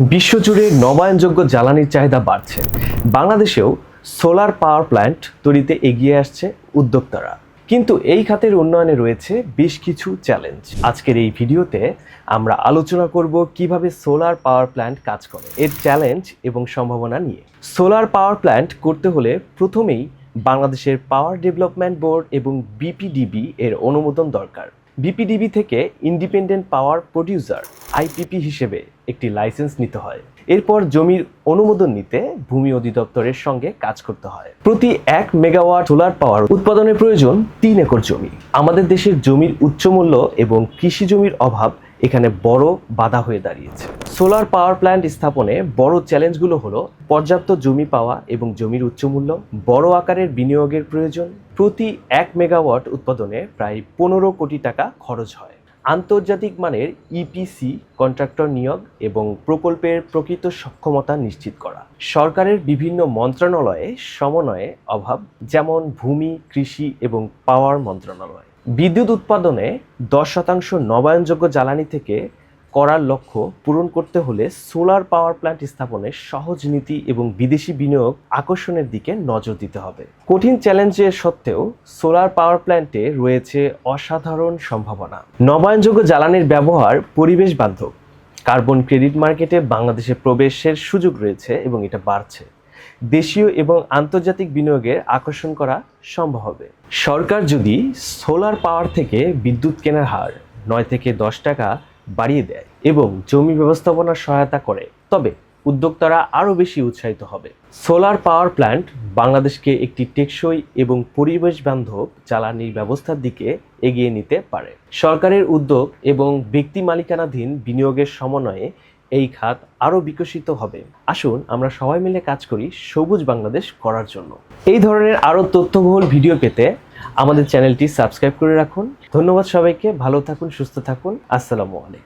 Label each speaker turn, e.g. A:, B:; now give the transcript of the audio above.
A: বিশ্বজুড়ে নবায়নযোগ্য জ্বালানির চাহিদা বাড়ছে। বাংলাদেশেও সোলার পাওয়ার প্ল্যান্ট তৈরিতে এগিয়ে আসছে উদ্যোক্তারা। কিন্তু এই খাতের উন্নয়নে রয়েছে বেশ কিছু চ্যালেঞ্জ। আজকের এই ভিডিওতে আমরা আলোচনা করব কীভাবে সোলার পাওয়ার প্ল্যান্ট কাজ করে, এর চ্যালেঞ্জ এবং সম্ভাবনা নিয়ে। সোলার পাওয়ার প্ল্যান্ট করতে হলে প্রথমেই বাংলাদেশের পাওয়ার ডেভেলপমেন্ট বোর্ড এবং বিপিডিবি এর অনুমোদন দরকার। বিপিডিবি থেকে ইন্ডিপেন্ডেন্ট পাওয়ার প্রডিউসার আইপিপি হিসেবে একটি লাইসেন্স নিতে হয়। এরপর জমির অনুমোদন নিতে ভূমি অধিদপ্তরের সঙ্গে কাজ করতে হয়। প্রতি এক মেগাওয়াট সোলার পাওয়ার উৎপাদনের প্রয়োজন তিন একর জমি। আমাদের দেশের জমির উচ্চ মূল্য এবং কৃষি জমির অভাব এখানে বড় বাধা হয়ে দাঁড়িয়েছে। সোলার পাওয়ার প্ল্যান্ট স্থাপনে বড় চ্যালেঞ্জগুলো হলো পর্যাপ্ত জমি পাওয়া এবং জমির উচ্চমূল্য, বড় আকারের বিনিয়োগের প্রয়োজন, প্রতি এক মেগাওয়াট উৎপাদনে প্রায় পনেরো কোটি টাকা খরচ হয়। আন্তর্জাতিক মানের ইপিসি কন্ট্রাক্টর নিয়োগ এবং প্রকল্পের প্রকৃত সক্ষমতা নিশ্চিত করা। সরকারের বিভিন্ন মন্ত্রণালয়ে সমন্বয়ে অভাব, যেমন ভূমি, কৃষি এবং পাওয়ার মন্ত্রণালয়। বিদ্যুৎ উৎপাদনে দশ শতাংশ নবায়নযোগ্য জ্বালানি থেকে করার লক্ষ্য পূরণ করতে হলে সোলার পাওয়ার প্ল্যান্ট স্থাপনের সহজ নীতি এবং বিদেশি বিনিয়োগ আকর্ষণের দিকে নজর দিতে হবে। কঠিন চ্যালেঞ্জের সত্ত্বেও সোলার পাওয়ার প্ল্যান্টে রয়েছে অসাধারণ সম্ভাবনা। নবায়নযোগ্য জ্বালানির ব্যবহার পরিবেশ বান্ধব কার্বন ক্রেডিট মার্কেটে বাংলাদেশের প্রবেশের সুযোগ রয়েছে এবং এটা বাড়ছে। দেশীয় এবং আন্তর্জাতিক বিনিয়োগের আকর্ষণ করা সম্ভব হবে। সরকার যদি সোলার পাওয়ার থেকে বিদ্যুৎ কেনার হার নয় থেকে দশ টাকা বাড়িয়ে দেয় এবং জমি ব্যবস্থাপনার সহায়তা করে, তবে উদ্যোক্তারা আরও বেশি উৎসাহিত হবে। সোলার পাওয়ার প্ল্যান্ট বাংলাদেশকে একটি টেকসই এবং পরিবেশ বান্ধব জ্বালানির ব্যবস্থার দিকে এগিয়ে নিতে পারে। সরকারের উদ্যোগ এবং ব্যক্তি মালিকানাধীন বিনিয়োগের সমন্বয়ে এই খাত আরও বিকশিত হবে। আসুন আমরা সবাই মিলে কাজ করি সবুজ বাংলাদেশ করার জন্য। এই ধরনের আরও তথ্যবহুল ভিডিও পেতে আমাদের চ্যানেলটি সাবস্ক্রাইব করে রাখুন। ধন্যবাদ সবাইকে, ভালো থাকুন, সুস্থ থাকুন। আসসালামু আলাইকুম।